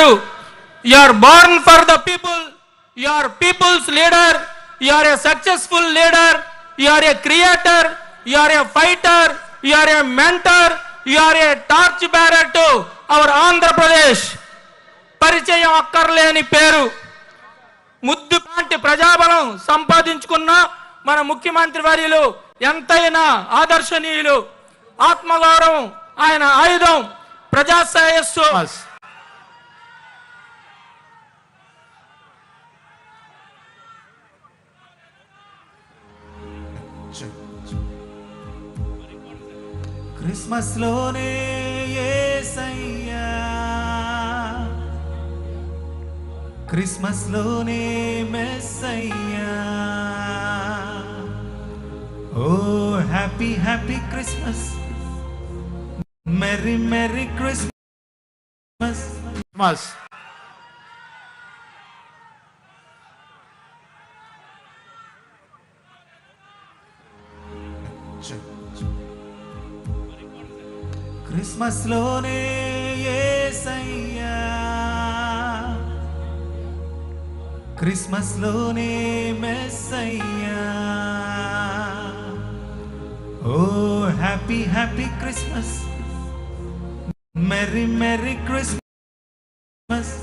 గారు you are born for the people you are people's leader you are a successful leader you are a creator you are a fighter you are a mentor you are a torch bearer to our Andhra Pradesh పరిచయం అక్కర్లేని పేరు. ముద్దు లాంటి ప్రజాబలం సంపాదించుకున్న మన ముఖ్యమంత్రి వర్యులు ఎంతైనా ఆదర్శనీయులు. ఆత్మగౌరవం ఆయన ఆయుధం ప్రజాశ్రేయస్సు. క్రిస్మస్ లోనే యేసయ్యా క్రిస్మస్ లోనే మెస్సయ్యా ఓ happy happy Christmas merry merry Christmas మస్ క్రిస్మస్ లోనే యేసయ్యా క్రిస్మస్ లోనే మెస్సయ్యా ఓ happy happy Christmas merry merry Christmas